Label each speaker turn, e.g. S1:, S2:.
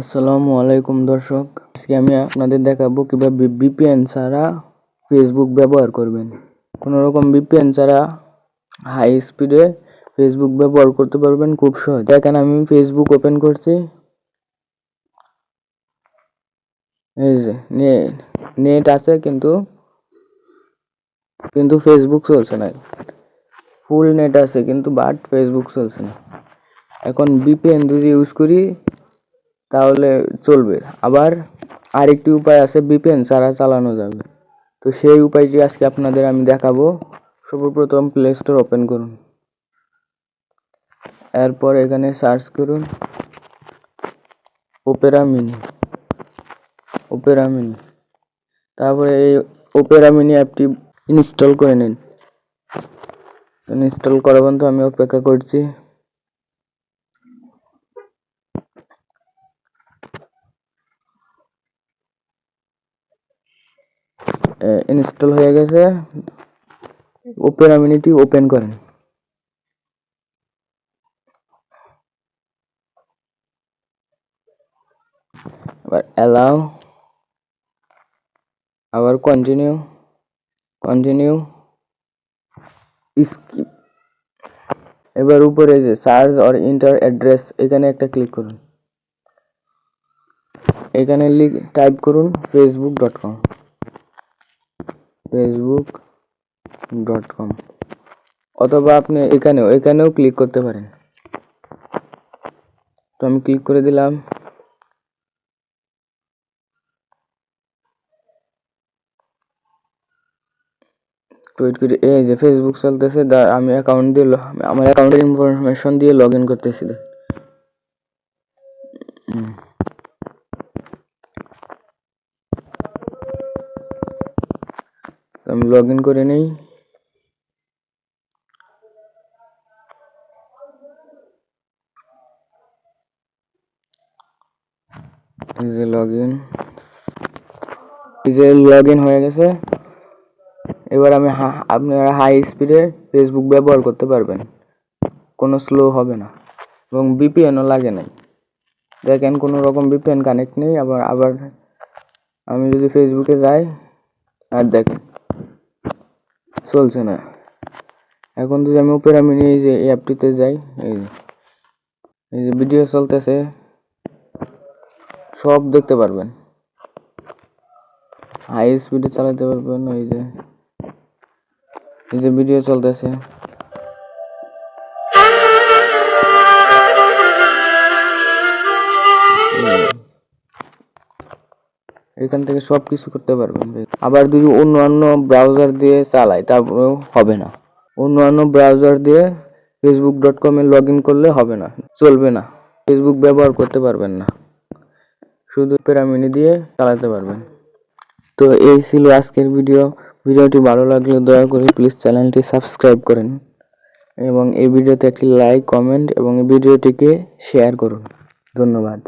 S1: আসসালামু আলাইকুম দর্শক। আজকে আমি আপনাদের দেখাবো কীভাবে বিপিএন ছাড়া ফেসবুক ব্যবহার করবেন। কোনো রকম বিপিএন ছাড়া হাই স্পিডে ফেসবুক ব্যবহার করতে পারবেন খুব সহজ। দেখেন আমি ফেসবুক ওপেন করছি। এই যে নেট আছে কিন্তু কিন্তু ফেসবুক চলছে না। ফুল নেট আছে কিন্তু বাট ফেসবুক চলছে না। এখন বিপিএন যদি ইউজ করি তাহলে চলবে। আবার আরেকটি উপায় আছে ভিপিএন ছাড়া চালানো যাবে। তো সেই উপায়টি আজকে আপনাদের আমি দেখাবো। সর্বপ্রথম প্লে স্টোর ওপেন করুন। এরপর এখানে সার্চ করুন। ওপেরা মিনি ওপেরা মিনি তারপরে এই ওপেরা মিনি অ্যাপটি ইনস্টল করে নিন। ইনস্টল করা পর্যন্ত আমি অপেক্ষা করছি। ইনস্টল হয়ে গেছে। ওপেরা মিনিটি ওপেন করেন। আবার অ্যালাউ আবার কন্টিনিউ কন্টিনিউ স্কিপ এবার উপরে যে সার্চ অর ইন্টার অ্যাড্রেস এখানে একটা ক্লিক করুন। এখানে লিখ টাইপ করুন Facebook dot com Facebook dot com অথবা আপনি এখানেও এখানেও ক্লিক করতে পারেন। তো আমি ক্লিক করে দিলাম। টুইট করে, এই যে ফেসবুক চলতেছে আমি অ্যাকাউন্ট দিয়ে আমার অ্যাকাউন্টের ইনফরমেশন দিয়ে লগ ইন করতেছি আমি লগ ইন করে নেই। যে লগ ইন যে লগ ইন হয়ে গেছে। এবার আমি আপনারা হাই স্পিডে ফেসবুক ব্যবহার করতে পারবেন। কোনো স্লো হবে না। এবং বিপিএনও লাগে নাই। দেখেন কোনো রকম বিপিএন কানেক্ট নেই। আবার আবার আমি যদি ফেসবুকে যাই, আর দেখেন। চলছে না। এখন যদি আমি উপরে আমি এই যে অ্যাপটিতে যাই, এই যে এই যে ভিডিও চলতেছে, সব দেখতে পারবেন। হাই স্পিডে চালাতে পারবেন, এই যে এই যে ভিডিও চলতেছে। এখান থেকে সব কিছু করতে পারবেন। আবার যদি অন্য অন্য ব্রাউজার দিয়ে চালাই, তারপরেও হবে না। অন্য অন্য ব্রাউজার দিয়ে ফেসবুক ডট কমে লগ ইন করলে হবে না, চলবে না। ফেসবুক ব্যবহার করতে পারবেন না। শুধু প্যারামিনি দিয়ে চালাতে পারবেন। তো এই ছিল আজকের ভিডিও ভিডিওটি ভালো লাগলে দয়া করে প্লিজ চ্যানেলটি সাবস্ক্রাইব করেন এবং এই ভিডিওতে একটি লাইক কমেন্ট এবং এই ভিডিওটিকে শেয়ার করুন। ধন্যবাদ।